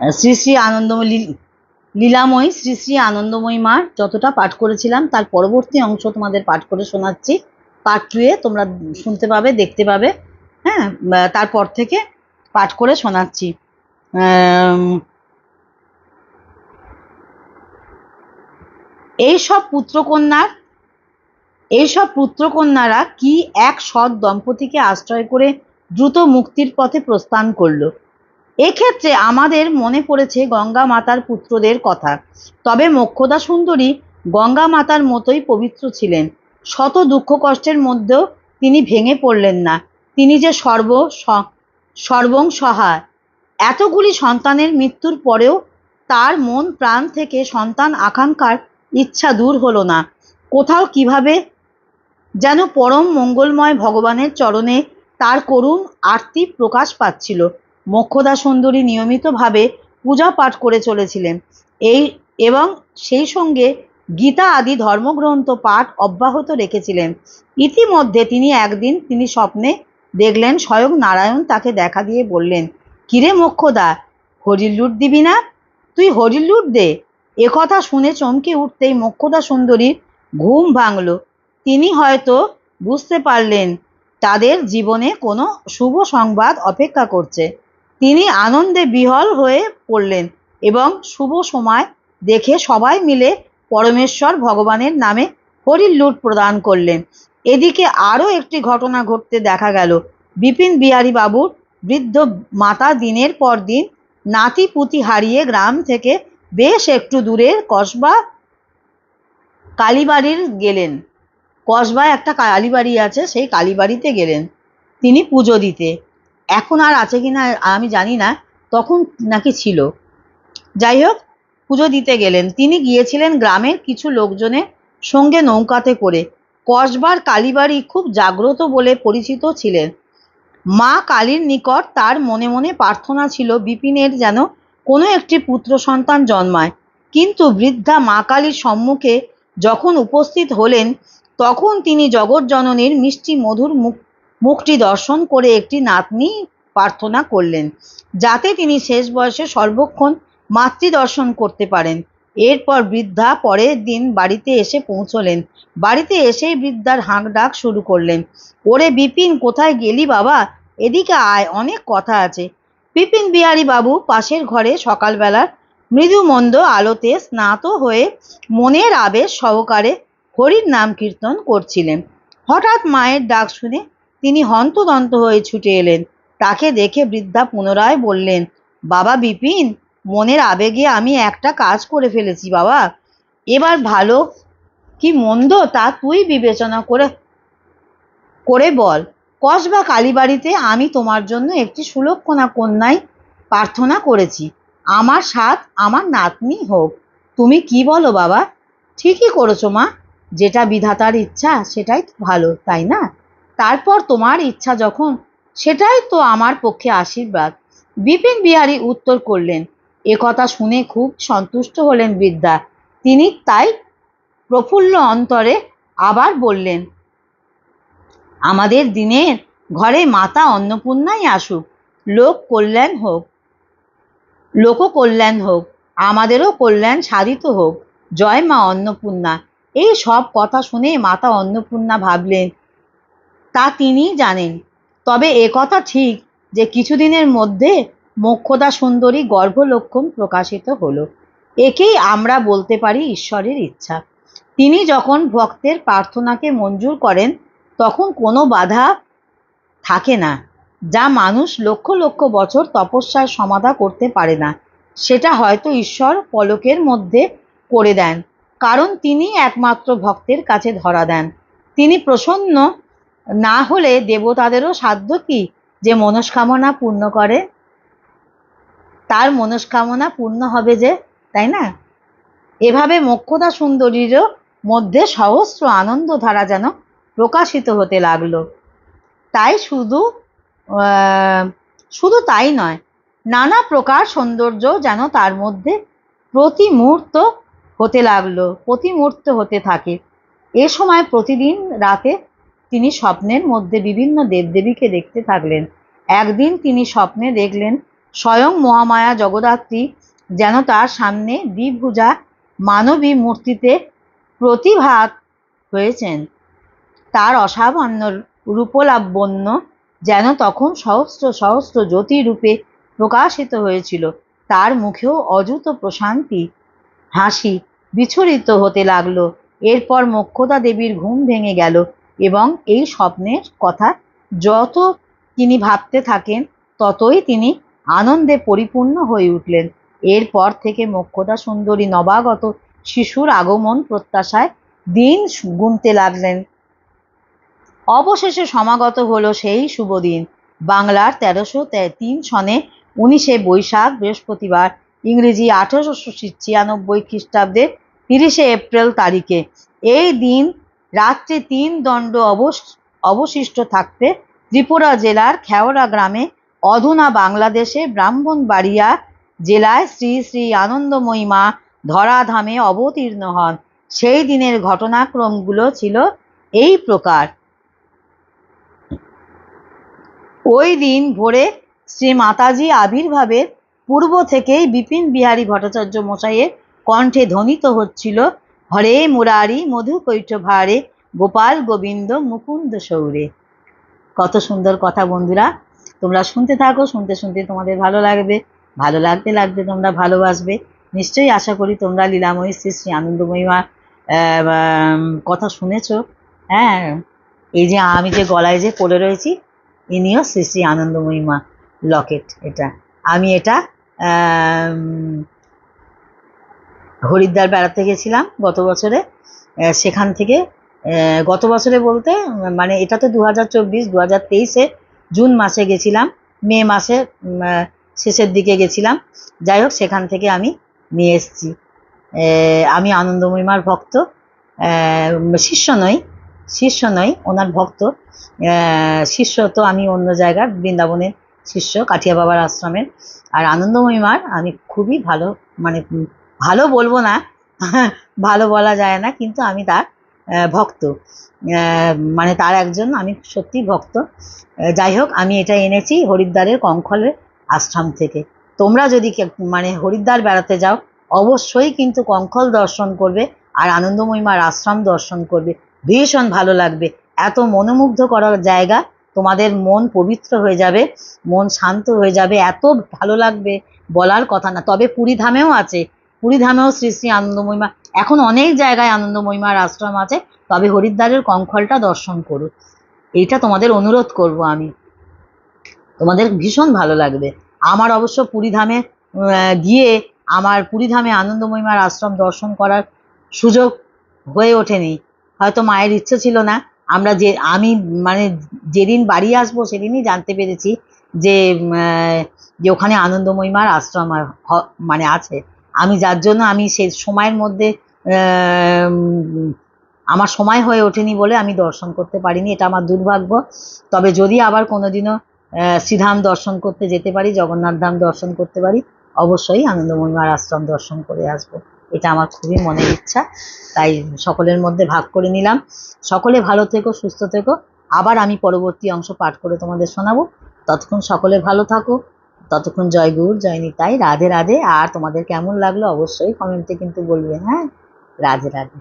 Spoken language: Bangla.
শ্রী শ্রী আনন্দময়ী লীলাময়ী, শ্রী শ্রী আনন্দময়ী মার যতটা পাঠ করেছিলাম, তার পরবর্তী অংশ তোমাদের পাঠ করে শোনাচ্ছি। পার্ট টুয়ে তোমরা শুনতে পাবে, দেখতে পাবে। হ্যাঁ তারপর থেকে পাঠ করে শোনাচ্ছি। এইসব পুত্রকন্যার, এইসব পুত্রকন্যারা কি এক সৎ দম্পতিকে আশ্রয় করে দ্রুত মুক্তির পথে প্রস্থান করল? এক্ষেত্রে আমাদের মনে পড়েছে গঙ্গা মাতার পুত্রদের কথা। তবে মোক্ষদা সুন্দরী গঙ্গা মাতার মতোই পবিত্র ছিলেন। শত দুঃখ কষ্টের মধ্যেও তিনি ভেঙে পড়লেন না। তিনি যে সর্ব সর্বং সহায়। এতগুলি সন্তানের মৃত্যুর পরেও তার মন প্রাণ থেকে সন্তান আকাঙ্ক্ষার ইচ্ছা দূর হলো না। কোথাও কীভাবে যেন পরম মঙ্গলময় ভগবানের চরণে তার করুণ আরতি প্রকাশ পাচ্ছিল। মোক্ষদা সুন্দরী নিয়মিতভাবে পূজা পাঠ করে চলেছিলেন। এই এবং সেই সঙ্গে গীতা আদি ধর্মগ্রন্থ পাঠ অব্যাহত রেখেছিলেন। ইতিমধ্যে তিনি একদিন তিনি স্বপ্নে দেখলেন স্বয়ং নারায়ণ তাকে দেখা দিয়ে বললেন, কিরে মোক্ষদা হরির লুট দিবি না? তুই হরির লুট দে। একথা শুনে চমকে উঠতেই মোক্ষদা সুন্দরীর ঘুম ভাঙল। তিনি হয়তো বুঝতে পারলেন, তাদের জীবনে কোনো শুভ সংবাদ অপেক্ষা করছে। তিনি আনন্দে বিহল হয়ে পড়লেন এবং শুভ সময় দেখে সবাই মিলে পরমেশ্বর ভগবানের নামে হরির লুট প্রদান করলেন। এদিকে আরও একটি ঘটনা ঘটতে দেখা গেল। বিপিন বিহারী বাবুর বৃদ্ধ মাতা দিনের পর দিন নাতি পুতি হারিয়ে গ্রাম থেকে বেশ একটু দূরের কসবা কালীবাড়ির গেলেন। কসবায় একটা কালীবাড়ি আছে, সেই কালীবাড়িতে গেলেন। তিনি পুজো দিতে। এখন আর আছে কিনা আমি জানি না, তখন নাকি ছিল। যাই হোক, পুজো দিতে গেলেন। তিনি গিয়েছিলেন গ্রামের কিছু লোকজনের সঙ্গে নৌকাতে করে। কসবার কালীবাড়ি খুব জাগ্রত বলে পরিচিত ছিলেন। মা কালীর নিকট তার মনে মনে প্রার্থনা ছিল, বিপিনের যেন কোনো একটি পুত্র সন্তান জন্মায়। কিন্তু বৃদ্ধা মা কালীর সম্মুখে যখন উপস্থিত হলেন, তখন তিনি জগৎজননীর মিষ্টি মধুর মুখ মুখটি দর্শন করে একটি নাতনি প্রার্থনা করলেন, যাতে তিনি শেষ বয়সে সর্বক্ষণ মাতৃ দর্শন করতে পারেন। এরপর বৃদ্ধা পরের দিন বাড়িতে এসে পৌঁছলেন। বাড়িতে এসেই বৃদ্ধার হাঁক ডাক শুরু করলেন, ওরে বিপিন, কোথায় গেলি বাবা? এদিকে আয়, অনেক কথা আছে। বিপিন বিহারী বাবু পাশের ঘরে সকালবেলার মৃদু মন্দ আলোতে স্নাত হয়ে মনের আবেশ সহকারে হরির নাম কীর্তন করছিলেন। হঠাৎ মায়ের ডাক শুনে তিনি হন্তদন্ত হয়ে ছুটে এলেন। তাকে দেখে বৃদ্ধা পুনরায় বললেন, বাবা বিপিন, মনের আবেগে আমি একটা কাজ করে ফেলেছি বাবা। এবার ভালো কি মন্দ তা তুই বিবেচনা করে করে বল। কসবা কালীবাড়িতে আমি তোমার জন্য একটি সুলক্ষণা কন্যায় প্রার্থনা করেছি। আমার সাথ আমার নাতনি হোক। তুমি কি বলো বাবা? ঠিকই করেছ মা। যেটা বিধাতার ইচ্ছা সেটাই ভালো, তাই না? তারপর তোমার ইচ্ছা যখন, সেটাই তো আমার পক্ষে আশীর্বাদ। বিপিন বিহারী উত্তর করলেন একথা শুনে খুব সন্তুষ্ট হলেন বৃদ্ধা তিনি তাই প্রফুল্ল অন্তরে আবার বললেন, আমাদের দিনের ঘরে মাতা অন্নপূর্ণাই আসুক, লোক কল্যাণ হোক লোক কল্যাণ হোক, আমাদেরও কল্যাণ সাধিত হোক। জয় মা অন্নপূর্ণা। এই সব কথা শুনে মাতা অন্নপূর্ণা ভাবলেন তা তিনিই জানেন। তবে এ কথা ঠিক যে কিছুদিনের মধ্যে মোক্ষদা সুন্দরী গর্ভলক্ষণ প্রকাশিত হলো। একেই আমরা বলতে পারি ঈশ্বরের ইচ্ছা। তিনি যখন ভক্তের প্রার্থনাকে মঞ্জুর করেন, তখন কোনো বাধা থাকে না, যা মানুষ লক্ষ লক্ষ বছর তপস্যার সমাধা করতে পারে না। সেটা হয়তো ঈশ্বর পলকের মধ্যে করে দেন, কারণ তিনি একমাত্র ভক্তের কাছে ধরা দেন। তিনি প্রসন্ন না হলে দেবতাদেরও সাধ্য কি যে মনস্কামনা পূর্ণ করে? তার মনস্কামনা পূর্ণ হবে যে, তাই না? এভাবে মোক্ষদা সুন্দরীরও মধ্যে সহস্র আনন্দধারা যেন প্রকাশিত হতে লাগল। তাই শুধু শুধু তাই নয়, নানা প্রকার সৌন্দর্য যেন তার মধ্যে প্রতি মুহূর্ত হতে লাগল প্রতি মুহূর্ত হতে থাকে। এ সময় প্রতিদিন রাতে তিনি স্বপ্নের মধ্যে বিভিন্ন দেবদেবীকে দেখতে থাকলেন। একদিন তিনি স্বপ্নে দেখলেন, স্বয়ং মহামায়া জগদ্ধাত্রী যেন তার সামনে দ্বিভুজা মানবী মূর্তিতে প্রতিভাত হয়েছেন। তার অসামান্য রূপলাবণ্য যেন তখন সহস্র সহস্র জ্যোতি রূপে প্রকাশিত হয়েছিল। তার মুখেও অযুত প্রশান্তি, হাসি বিছরিত হতে লাগল। এরপর মোক্ষদা দেবীর ঘুম ভেঙে গেল। এবং এই স্বপ্নের কথা যত তিনি ভাবতে থাকেন, ততই তিনি আনন্দে পরিপূর্ণ হয়ে উঠলেন। এরপর থেকে মোক্ষদা সুন্দরী নবাগত শিশুর আগমন প্রত্যাশায় দিন গুনতে লাগলেন। অবশেষে সমাগত হলো সেই শুভ দিন। বাংলার তেরোশো তিন সনে উনিশে বৈশাখ বৃহস্পতিবার ইংরেজি আঠারোশো ছিয়ানব্বই খ্রিস্টাব্দের তিরিশে এপ্রিল তারিখে এই দিন রাত্রে তিন দণ্ড অবশ, অবশিষ্ট থাকতে ত্রিপুরা জেলার খেওড়া গ্রামে অধুনা বাংলাদেশে ব্রাহ্মণবাড়িয়া জেলায় শ্রী শ্রী আনন্দময়ী মা ধরাধামে অবতীর্ণ হন। সেই দিনের ঘটনাক্রমগুলো ছিল এই প্রকার। ওই দিন ভোরে শ্রী মাতাজি আবির্ভাবের পূর্ব থেকেই বিপিন বিহারী ভট্টাচার্য মশাইয়ের কণ্ঠে ধ্বনিত হচ্ছিল হরে মুরারি, মধু কৈঠ ভারে গোপাল গোবিন্দ মুকুন্দ সৌরে। কত সুন্দর কথা বন্ধুরা। তোমরা শুনতে থাকো, শুনতে শুনতে তোমাদের ভালো লাগবে। ভালো লাগতে লাগতে তোমরা ভালোবাসবে। নিশ্চয়ই আশা করি তোমরা লীলাময়ী শ্রী শ্রী আনন্দময়ীমা কথা শুনেছ। হ্যাঁ এই যে আমি যে গলায় যে পড়ে রয়েছি, ইনিও শ্রী শ্রী আনন্দময়ী মা, লকেট এটা। আমি এটা হরিদ্বার বেড়াতে গেছিলাম গত বছরে। সেখান থেকে গত বছরে বলতে মানে এটা তো দু হাজার চব্বিশ দু হাজার তেইশে জুন মাসে গেছিলাম। মে মাসে শেষের দিকে গেছিলাম। যাই হোক, সেখান থেকে আমি নিয়ে এসেছি। আমি আনন্দময়ীমার ভক্ত। শিষ্য নই শিষ্য নই, ওনার ভক্ত। শিষ্য তো আমি অন্য জায়গার, বৃন্দাবনের শিষ্য কাঠিয়া বাবার আশ্রমের। আর আনন্দময়ী মার আমি খুবই ভালো মানে ভালো বলব না, ভালো বলা যায় না, কিন্তু আমি তার ভক্ত। মানে তার একজন, আমি সত্যি ভক্ত। যাই হোক, আমি এটা এনেছি হরিদ্বারের কঙ্খলের আশ্রম থেকে। তোমরা যদি মানে হরিদ্বার বেড়াতে যাও, অবশ্যই কিন্তু কঙ্খল দর্শন করবে আর আনন্দময়ী মার আশ্রম দর্শন করবে। ভীষণ ভালো লাগবে। এত মনোমুগ্ধ করার জায়গা তোমাদের মন পবিত্র হয়ে যাবে, মন শান্ত হয়ে যাবে। এত ভালো লাগবে বলার কথা না। তবে পুরী ধামেও আছে। পুরী ধামেও শ্রী শ্রী আনন্দময়ীমা। এখন অনেক জায়গায় আনন্দময়ীমার আশ্রম আছে, তবে হরিদ্বারের কঙ্খলটা দর্শন করো এইটা তোমাদের অনুরোধ করব আমি। তোমাদের ভীষণ ভালো লাগবে। আমার অবশ্য পুরীধামে গিয়ে আমার পুরীধামে আনন্দময়ীমার আশ্রম দর্শন করার সুযোগ হয়ে ওঠেনি। হয়তো মায়ের ইচ্ছে ছিল না। আমরা যে, আমি মানে যেদিন বাড়ি আসব সেদিনই জানতে পেরেছি যে যে ওখানে আনন্দময়ীমার আশ্রম মানে আছে। আমি যার জন্য আমি সে সময়ের মধ্যে আমার সময় হয়ে ওঠেনি বলে আমি দর্শন করতে পারিনি, এটা আমার দুর্ভাগ্য। তবে যদি আবার কোনোদিনও শ্রীধাম দর্শন করতে যেতে পারি, জগন্নাথ ধাম দর্শন করতে পারি, অবশ্যই আনন্দময়ীমার আশ্রম দর্শন করে আসব। এটা আমার খুবই মনের ইচ্ছা, তাই সকলের মধ্যে ভাগ করে নিলাম। সকলে ভালো থেকো, সুস্থ থেকো। আবার আমি পরবর্তী অংশ পাঠ করে তোমাদের শোনাবো। ততক্ষণ সকলে ভালো থাকো। ততক্ষণ জয় গুর, জয় নিতাই, রাধে রাধে। আর তোমাদের কেমন লাগল অবশ্যই কমেন্টে কিন্তু বলবে হ্যাঁ? রাধে রাধে।